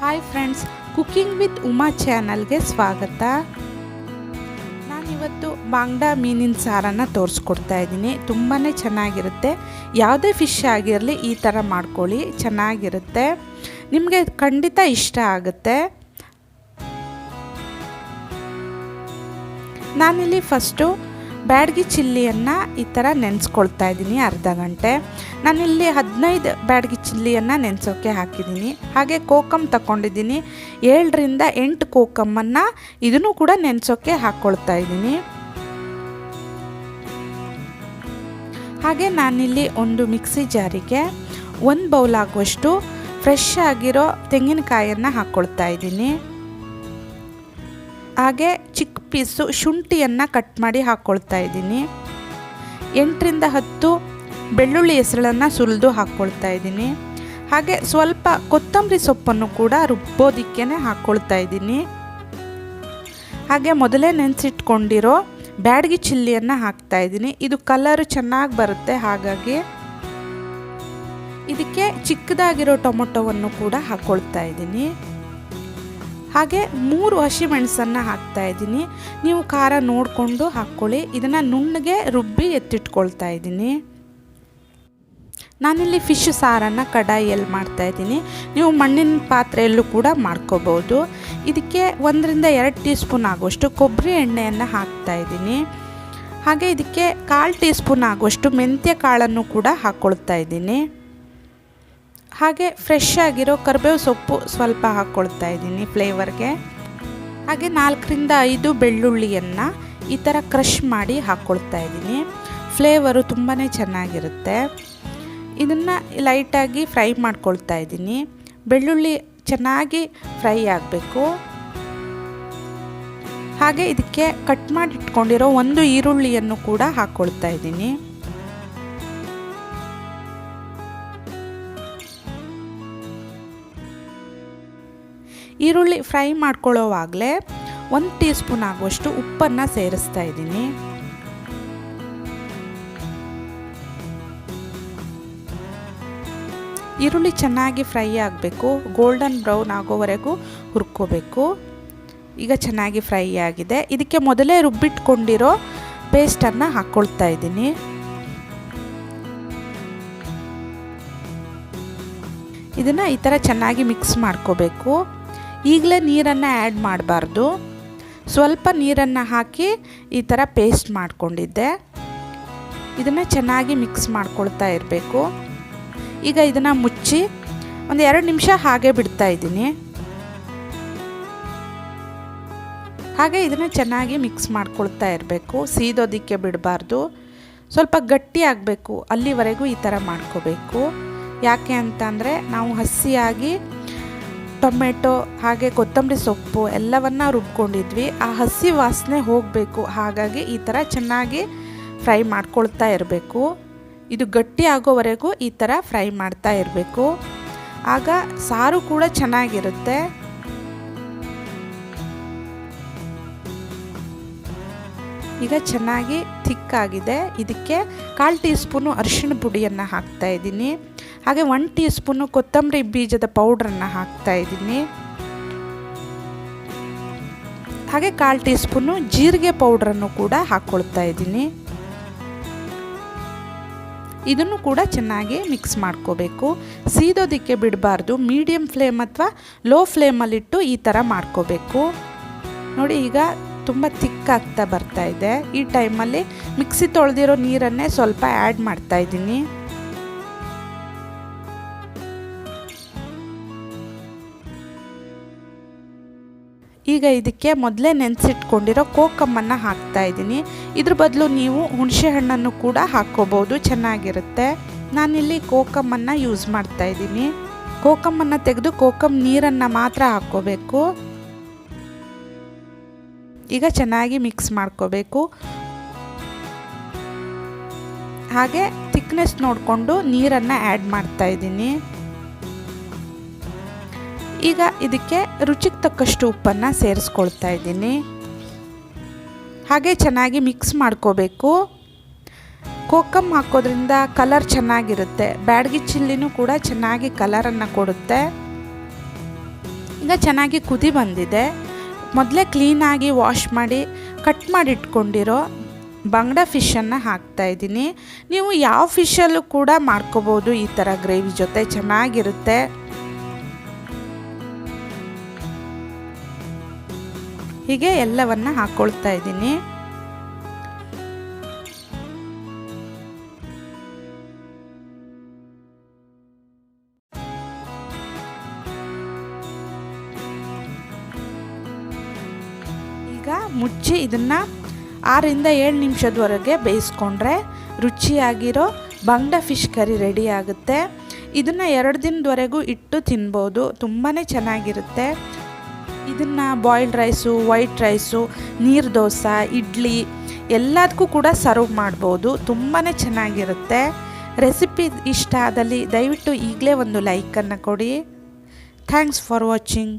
Hi friends cooking with Uma ಚಾನಲ್ಗೆ ಸ್ವಾಗತ. ನಾನಿವತ್ತು ಬಾಂಗ್ಡಾ ಮೀನಿನ ಸಾರನ್ನು ತೋರಿಸ್ಕೊಡ್ತಾ ಇದ್ದೀನಿ. ತುಂಬಾ ಚೆನ್ನಾಗಿರುತ್ತೆ. ಯಾವುದೇ ಫಿಶ್ ಆಗಿರಲಿ ಈ ಥರ ಮಾಡ್ಕೊಳ್ಳಿ, ಚೆನ್ನಾಗಿರುತ್ತೆ. ನಿಮಗೆ ಖಂಡಿತ ಇಷ್ಟ ಆಗುತ್ತೆ. ನಾನಿಲ್ಲಿ ಫಸ್ಟು ಬ್ಯಾಡಗಿ ಚಿಲ್ಲಿಯನ್ನು ಈ ಥರ ನೆನೆಸ್ಕೊಳ್ತಾ ಇದ್ದೀನಿ ಅರ್ಧ ಗಂಟೆ. ನಾನಿಲ್ಲಿ ಹದಿನೈದು ಬ್ಯಾಡಗಿ ಚಿಲ್ಲಿಯನ್ನು ನೆನೆಸೋಕ್ಕೆ ಹಾಕಿದ್ದೀನಿ. ಹಾಗೆ ಕೋಕಮ್ ತಗೊಂಡಿದ್ದೀನಿ ಏಳರಿಂದ ಎಂಟು ಕೋಕಮ್ಮನ್ನು ಇದನ್ನು ಕೂಡ ನೆನೆಸೋಕ್ಕೆ ಹಾಕ್ಕೊಳ್ತಾ ಇದ್ದೀನಿ. ಹಾಗೆ ನಾನಿಲ್ಲಿ ಒಂದು ಮಿಕ್ಸಿ ಜಾರಿಗೆ ಒಂದು ಬೌಲ್ ಆಗುವಷ್ಟು ಫ್ರೆಶ್ ಆಗಿರೋ ತೆಂಗಿನಕಾಯನ್ನು ಹಾಕ್ಕೊಳ್ತಾ ಇದ್ದೀನಿ. ಹಾಗೆ ಚಿಕ್ಕ ಪೀಸು ಶುಂಠಿಯನ್ನು ಕಟ್ ಮಾಡಿ ಹಾಕ್ಕೊಳ್ತಾ ಇದ್ದೀನಿ. ಎಂಟರಿಂದ ಹತ್ತು ಬೆಳ್ಳುಳ್ಳಿ ಹೆಸರನ್ನು ಸುಲಿದು ಹಾಕ್ಕೊಳ್ತಾ ಇದ್ದೀನಿ. ಹಾಗೆ ಸ್ವಲ್ಪ ಕೊತ್ತಂಬರಿ ಸೊಪ್ಪನ್ನು ಕೂಡ ರುಬ್ಬೋದಿಕ್ಕೇ ಹಾಕ್ಕೊಳ್ತಾ ಇದ್ದೀನಿ. ಹಾಗೆ ಮೊದಲೇ ನೆನೆಸಿಟ್ಕೊಂಡಿರೋ ಬ್ಯಾಡಗಿ ಚಿಲ್ಲಿಯನ್ನು ಹಾಕ್ತಾ ಇದ್ದೀನಿ. ಇದು ಕಲರ್ ಚೆನ್ನಾಗಿ ಬರುತ್ತೆ ಹಾಗಾಗಿ. ಇದಕ್ಕೆ ಚಿಕ್ಕದಾಗಿರೋ ಟೊಮೊಟೊವನ್ನು ಕೂಡ ಹಾಕ್ಕೊಳ್ತಾ ಇದ್ದೀನಿ. ಹಾಗೆ ಮೂರು ಹಸಿಮೆಣಸನ್ನು ಹಾಕ್ತಾ ಇದ್ದೀನಿ. ನೀವು ಖಾರ ನೋಡಿಕೊಂಡು ಹಾಕ್ಕೊಳ್ಳಿ. ಇದನ್ನು ನುಣ್ಣಗೆ ರುಬ್ಬಿ ಎತ್ತಿಟ್ಕೊಳ್ತಾ ಇದ್ದೀನಿ. ನಾನಿಲ್ಲಿ ಫಿಶ್ ಸಾರನ್ನು ಕಡಾಯಿಯಲ್ಲಿ ಮಾಡ್ತಾಯಿದ್ದೀನಿ ನೀವು ಮಣ್ಣಿನ ಪಾತ್ರೆಯಲ್ಲೂ ಕೂಡ ಮಾಡ್ಕೋಬೋದು. ಇದಕ್ಕೆ ಒಂದರಿಂದ ಎರಡು ಟೀ ಸ್ಪೂನ್ ಆಗುವಷ್ಟು ಕೊಬ್ಬರಿ ಎಣ್ಣೆಯನ್ನು ಹಾಕ್ತಾಯಿದ್ದೀನಿ ಹಾಗೆ ಇದಕ್ಕೆ ಕಾಲು ಟೀ ಸ್ಪೂನ್ ಆಗುವಷ್ಟು ಮೆಂತ್ಯ ಕಾಳನ್ನು ಕೂಡ ಹಾಕ್ಕೊಳ್ತಾ ಇದ್ದೀನಿ. ಹಾಗೆ ಫ್ರೆಶ್ ಆಗಿರೋ ಕರಿಬೇವು ಸೊಪ್ಪು ಸ್ವಲ್ಪ ಹಾಕ್ಕೊಳ್ತಾ ಇದ್ದೀನಿ ಫ್ಲೇವರ್ಗೆ ಹಾಗೆ ನಾಲ್ಕರಿಂದ ಐದು ಬೆಳ್ಳುಳ್ಳಿಯನ್ನು ಈ ಥರ ಕ್ರಷ್ ಮಾಡಿ ಹಾಕ್ಕೊಳ್ತಾ ಇದ್ದೀನಿ. ಫ್ಲೇವರು ತುಂಬಾ ಚೆನ್ನಾಗಿರುತ್ತೆ. ಇದನ್ನು ಲೈಟಾಗಿ ಫ್ರೈ ಮಾಡ್ಕೊಳ್ತಾ ಇದ್ದೀನಿ. ಬೆಳ್ಳುಳ್ಳಿ ಚೆನ್ನಾಗಿ ಫ್ರೈ ಆಗಬೇಕು. ಹಾಗೆ ಇದಕ್ಕೆ ಕಟ್ ಮಾಡಿಟ್ಕೊಂಡಿರೋ ಒಂದು ಈರುಳ್ಳಿಯನ್ನು ಕೂಡ ಹಾಕ್ಕೊಳ್ತಾ ಇದ್ದೀನಿ. ಈರುಳ್ಳಿ ಫ್ರೈ ಮಾಡ್ಕೊಳ್ಳೋವಾಗಲೇ ಒಂದು ಟೀ ಸ್ಪೂನ್ ಆಗುವಷ್ಟು ಉಪ್ಪನ್ನು ಸೇರಿಸ್ತಾ ಇದ್ದೀನಿ. ಈರುಳ್ಳಿ ಚೆನ್ನಾಗಿ ಫ್ರೈ ಆಗಬೇಕು, ಗೋಲ್ಡನ್ ಬ್ರೌನ್ ಆಗೋವರೆಗೂ ಹುರ್ಕೋಬೇಕು. ಈಗ ಚೆನ್ನಾಗಿ ಫ್ರೈ ಆಗಿದೆ. ಇದಕ್ಕೆ ಮೊದಲೇ ರುಬ್ಬಿಟ್ಕೊಂಡಿರೋ ಪೇಸ್ಟನ್ನು ಹಾಕ್ಕೊಳ್ತಾ ಇದ್ದೀನಿ. ಇದನ್ನು ಈ ಥರ ಚೆನ್ನಾಗಿ ಮಿಕ್ಸ್ ಮಾಡ್ಕೋಬೇಕು. ಈಗಲೇ ನೀರನ್ನು ಆ್ಯಡ್ ಮಾಡಬಾರ್ದು. ಸ್ವಲ್ಪ ನೀರನ್ನು ಹಾಕಿ ಈ ಥರ ಪೇಸ್ಟ್ ಮಾಡಿಕೊಂಡಿದ್ದೆ. ಇದನ್ನು ಚೆನ್ನಾಗಿ ಮಿಕ್ಸ್ ಮಾಡ್ಕೊಳ್ತಾ ಇರಬೇಕು. ಈಗ ಇದನ್ನು ಮುಚ್ಚಿ ಒಂದು ಎರಡು ನಿಮಿಷ ಹಾಗೆ ಬಿಡ್ತಾ ಇದ್ದೀನಿ. ಹಾಗೆ ಇದನ್ನು ಚೆನ್ನಾಗಿ ಮಿಕ್ಸ್ ಮಾಡ್ಕೊಳ್ತಾ ಇರಬೇಕು. ಸೀದೋದಕ್ಕೆ ಬಿಡಬಾರ್ದು. ಸ್ವಲ್ಪ ಗಟ್ಟಿ ಆಗಬೇಕು. ಅಲ್ಲಿವರೆಗೂ ಈ ಥರ ಮಾಡ್ಕೋಬೇಕು. ಯಾಕೆ ಅಂತಂದರೆ ನಾವು ಹಸಿಯಾಗಿ ಟೊಮೆಟೊ, ಹಾಗೆ ಕೊತ್ತಂಬರಿ ಸೊಪ್ಪು ಎಲ್ಲವನ್ನು ರುಬ್ಕೊಂಡಿದ್ವಿ. ಆ ಹಸಿ ವಾಸನೆ ಹೋಗಬೇಕು. ಹಾಗಾಗಿ ಈ ಥರ ಚೆನ್ನಾಗಿ ಫ್ರೈ ಮಾಡ್ಕೊಳ್ತಾ ಇರಬೇಕು. ಇದು ಗಟ್ಟಿ ಆಗೋವರೆಗೂ ಈ ಥರ ಫ್ರೈ ಮಾಡ್ತಾ ಇರಬೇಕು. ಆಗ ಸಾರು ಕೂಡ ಚೆನ್ನಾಗಿರುತ್ತೆ. ಈಗ ಚೆನ್ನಾಗಿ ಥಿಕ್ಕಾಗಿದೆ. ಇದಕ್ಕೆ ಕಾಲು ಟೀ ಸ್ಪೂನು ಅರಿಶಿಣ ಪುಡಿಯನ್ನು ಹಾಕ್ತಾ ಇದ್ದೀನಿ. ಹಾಗೆ ಒನ್ ಟೀ ಸ್ಪೂನು ಕೊತ್ತಂಬರಿ ಬೀಜದ ಪೌಡ್ರನ್ನು ಹಾಕ್ತಾ ಇದ್ದೀನಿ. ಹಾಗೆ ಕಾಲು ಟೀ ಸ್ಪೂನು ಜೀರಿಗೆ ಪೌಡ್ರನ್ನು ಕೂಡ ಹಾಕ್ಕೊಳ್ತಾ ಇದ್ದೀನಿ. ಇದನ್ನು ಕೂಡ ಚೆನ್ನಾಗಿ ಮಿಕ್ಸ್ ಮಾಡ್ಕೋಬೇಕು. ಸೀದೋದಕ್ಕೆ ಬಿಡಬಾರ್ದು. ಮೀಡಿಯಮ್ ಫ್ಲೇಮ್ ಅಥವಾ ಲೋ ಫ್ಲೇಮಲ್ಲಿಟ್ಟು ಈ ಥರ ಮಾಡ್ಕೋಬೇಕು. ನೋಡಿ ಈಗ ತುಂಬ ತಿಕ್ಕಾಗ್ತಾ ಬರ್ತಾ ಇದೆ. ಈ ಟೈಮಲ್ಲಿ ಮಿಕ್ಸಿ ತೊಳೆದಿರೋ ನೀರನ್ನೇ ಸ್ವಲ್ಪ ಆ್ಯಡ್ ಮಾಡ್ತಾ ಇದ್ದೀನಿ. ಈಗ ಇದಕ್ಕೆ ಮೊದಲೇ ನೆನೆಸಿಟ್ಕೊಂಡಿರೋ ಕೋಕಮ್ಮನ್ನು ಹಾಕ್ತಾ ಇದ್ದೀನಿ. ಇದ್ರ ಬದಲು ನೀವು ಹುಣಸೆ ಹಣ್ಣನ್ನು ಕೂಡ ಹಾಕ್ಕೋಬೋದು, ಚೆನ್ನಾಗಿರುತ್ತೆ. ನಾನಿಲ್ಲಿ ಕೋಕಮ್ಮನ್ನು ಯೂಸ್ ಮಾಡ್ತಾ ಇದ್ದೀನಿ. ಕೋಕಮ್ಮನ್ನು ತೆಗೆದು ಕೋಕಮ್ ನೀರನ್ನು ಮಾತ್ರ ಹಾಕ್ಕೋಬೇಕು. ಈಗ ಚೆನ್ನಾಗಿ ಮಿಕ್ಸ್ ಮಾಡ್ಕೋಬೇಕು. ಹಾಗೆ ಥಿಕ್ನೆಸ್ ನೋಡಿಕೊಂಡು ನೀರನ್ನು ಆ್ಯಡ್ ಮಾಡ್ತಾ ಇದ್ದೀನಿ. ಈಗ ಇದಕ್ಕೆ ರುಚಿಗೆ ತಕ್ಕಷ್ಟು ಉಪ್ಪನ್ನು ಸೇರಿಸ್ಕೊಳ್ತಾ ಇದ್ದೀನಿ. ಹಾಗೆ ಚೆನ್ನಾಗಿ ಮಿಕ್ಸ್ ಮಾಡ್ಕೋಬೇಕು. ಕೋಕಮ್ ಹಾಕೋದ್ರಿಂದ ಕಲರ್ ಚೆನ್ನಾಗಿರುತ್ತೆ. ಬ್ಯಾಡಗಿ ಚಿಲ್ಲಿನೂ ಕೂಡ ಚೆನ್ನಾಗಿ ಕಲರನ್ನು ಕೊಡುತ್ತೆ. ಈಗ ಚೆನ್ನಾಗಿ ಕುದಿ ಬಂದಿದೆ. ಮೊದಲೇ ಕ್ಲೀನಾಗಿ ವಾಶ್ ಮಾಡಿ ಕಟ್ ಮಾಡಿ ಇಟ್ಕೊಂಡಿರೋ ಬಂಗಡ ಫಿಶನ್ನು ಹಾಕ್ತಾಯಿದ್ದೀನಿ ನೀವು ಯಾವ ಫಿಶಲ್ಲೂ ಕೂಡ ಮಾಡ್ಕೋಬೋದು ಈ ಥರ ಗ್ರೇವಿ ಜೊತೆ. ಚೆನ್ನಾಗಿರುತ್ತೆ. ಹೀಗೆ ಎಲ್ಲವನ್ನು ಹಾಕ್ಕೊಳ್ತಾ ಇದ್ದೀನಿ. ಈಗ ಮುಚ್ಚಿ ಇದನ್ನು ಆರರಿಂದ ಏಳು ನಿಮಿಷದವರೆಗೆ ಬೇಯಿಸ್ಕೊಂಡ್ರೆ ರುಚಿಯಾಗಿರೋ ಬಂಗ್ಡ ಫಿಶ್ ಕರಿ ರೆಡಿ ಆಗುತ್ತೆ. ಇದನ್ನು ಎರಡು ದಿನದವರೆಗೂ ಇಟ್ಟು ತಿನ್ಬೋದು. ತುಂಬಾ ಚೆನ್ನಾಗಿರುತ್ತೆ. ಇದನ್ನು ಬಾಯ್ಲ್ಡ್ ರೈಸು ವೈಟ್ ರೈಸು ನೀರು ದೋಸೆ, ಇಡ್ಲಿ ಎಲ್ಲದಕ್ಕೂ ಕೂಡ ಸರ್ವ್ ಮಾಡ್ಬೋದು. ತುಂಬಾ ಚೆನ್ನಾಗಿರುತ್ತೆ. ರೆಸಿಪಿ ಇಷ್ಟ ಆದಲ್ಲಿ ದಯವಿಟ್ಟು ಈಗಲೇ ಒಂದು ಲೈಕನ್ನು ಕೊಡಿ. Thanks for watching